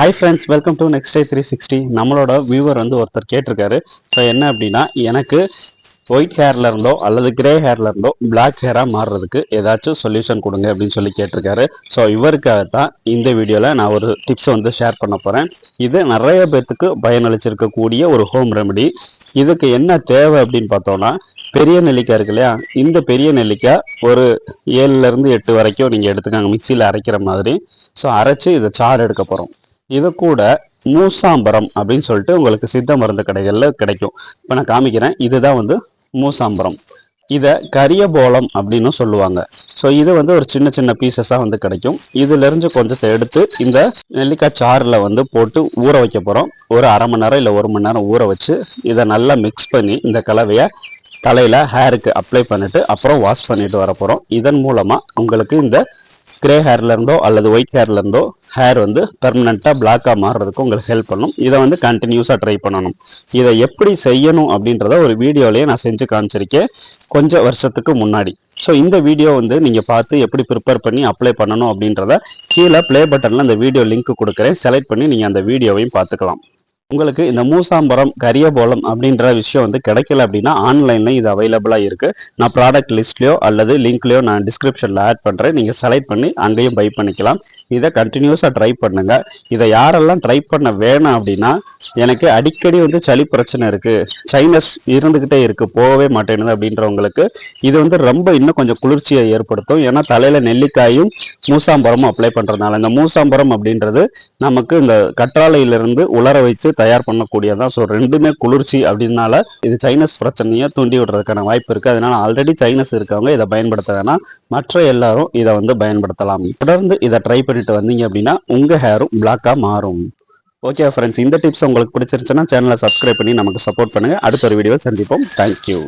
Hi friends welcome to next day three sixty நம்மளோட viewer வந்து ஒருத்தர் கேட்டிருக்காரு. ஸோ என்ன அப்படின்னா எனக்கு ஒயிட் ஹேர்ல இருந்தோ அல்லது கிரே ஹேர்ல இருந்தோ பிளாக் ஹேராக மாறுறதுக்கு ஏதாச்சும் சொல்யூஷன் கொடுங்க அப்படின்னு சொல்லி கேட்டிருக்காரு. ஸோ இவருக்காக தான் இந்த வீடியோவில் நான் ஒரு டிப்ஸ் வந்து ஷேர் பண்ண போகிறேன் இது நிறைய பேர்த்துக்கு பயனளிச்சிருக்கக்கூடிய ஒரு ஹோம் ரெமெடி இதுக்கு என்ன தேவை அப்படின்னு பார்த்தோம்னா பெரிய நெல்லிக்காய் இருக்கு இல்லையா? இந்த பெரிய நெல்லிக்காய் ஒரு ஏழுல இருந்து எட்டு வரைக்கும் நீங்கள் எடுத்துக்காங்க. மிக்சியில் அரைக்கிற மாதிரி. ஸோ அரைச்சு இதை சாறு எடுக்க போகிறோம் இது கூட மூசாம்பரம் அப்படின்னு சொல்லிட்டு உங்களுக்கு சித்த மருந்து கடைகளில் கிடைக்கும். இப்போ நான் காமிக்கிறேன் இதுதான் வந்து மூசாம்பரம். இதை கரியபோளம் அப்படின்னு சொல்லுவாங்க. ஸோ இது வந்து ஒரு சின்ன சின்ன பீசஸாக வந்து கிடைக்கும். இதுலேருந்து கொஞ்சத்தை எடுத்து இந்த நெல்லிக்காய் சாறில் வந்து போட்டு ஊற வைக்க போகிறோம் ஒரு அரை மணி நேரம் இல்லை ஒரு மணி நேரம் ஊற வச்சு இதை நல்லா மிக்ஸ் பண்ணி இந்த கலவையை தலையில் ஹேருக்கு அப்ளை பண்ணிவிட்டு அப்புறம் வாஷ் பண்ணிட்டு வர போகிறோம் இதன் மூலமாக உங்களுக்கு இந்த கிரே ஹேர்லேருந்தோ அல்லது ஒயிட் ஹேர்ல இருந்தோ ஹேர் வந்து பெர்மனெண்ட்டாக பிளாக்காக மாறுறதுக்கு உங்களுக்கு ஹெல்ப் பண்ணும். இதை வந்து கண்டினியூஸாக ட்ரை பண்ணணும். இதை எப்படி செய்யணும் அப்படின்றத ஒரு வீடியோலேயே நான் செஞ்சு காமிச்சிருக்கேன். கொஞ்சம் வருஷத்துக்கு முன்னாடி. ஸோ இந்த வீடியோ வந்து நீங்கள் பார்த்து எப்படி ப்ரிப்பேர் பண்ணி அப்ளை பண்ணணும் அப்படின்றத கீழே ப்ளே பட்டனில் அந்த வீடியோ லிங்க் கொடுக்குறேன். செலக்ட் பண்ணி நீங்கள் அந்த வீடியோவையும் பார்த்துக்கலாம். உங்களுக்கு இந்த மூசாம்பரம் கரியபோலம் அப்படின்ற விஷயம் வந்து கிடைக்கல அப்படின்னா ஆன்லைனில் இது அவைலபிளாக இருக்குது நான் ப்ராடக்ட் லிஸ்ட்லையோ அல்லது லிங்க்லையோ நான் டிஸ்கிரிப்ஷனில் ஆட் பண்ணுறேன் நீங்கள் செலக்ட் பண்ணி அங்கேயும் பை பண்ணிக்கலாம். இதை கண்டினியூஸாக ட்ரை பண்ணுங்க. இதை யாரெல்லாம் ட்ரை பண்ண வேணாம் அப்படின்னா எனக்கு அடிக்கடி வந்து சளி பிரச்சனை இருக்குது சைனஸ் இருந்துக்கிட்டே இருக்குது போகவே மாட்டேங்குது அப்படின்றவங்களுக்கு இது வந்து ரொம்ப இன்னும் கொஞ்சம் குளிர்ச்சியை ஏற்படுத்தும். ஏன்னா தலையில் நெல்லிக்காயும் மூசாம்பரமும் அப்ளை பண்ணுறதுனால இந்த மூசாம்பரம் அப்படின்றது நமக்கு இந்த கற்றாழையிலிருந்து உலர வைத்து தயார் பண்ணக்கூடியதான் ஸோ ரெண்டுமே குளிர்ச்சி அப்படின்னால இது சைனஸ் பிரச்சனையை தூண்டி விடுறதுக்கான வாய்ப்பு இருக்குது அதனால ஆல்ரெடி சைனஸ் இருக்கவங்க இதை பயன்படுத்த வேணாம். மற்ற எல்லாரும் இதை வந்து பயன்படுத்தலாம். தொடர்ந்து இதை ட்ரை பண்ணிட்டு வந்தீங்க அப்படின்னா உங்கள் ஹேரும் பிளாக்காக மாறும். ஓகே ஃப்ரெண்ட்ஸ் இந்த டிப்ஸ் உங்களுக்கு பிடிச்சிருச்சுன்னா சேனலை சப்ஸ்கிரைப் பண்ணி நமக்கு சப்போர்ட் பண்ணுங்கள் அடுத்த ஒரு வீடியோவை சந்திப்போம். தேங்க்யூ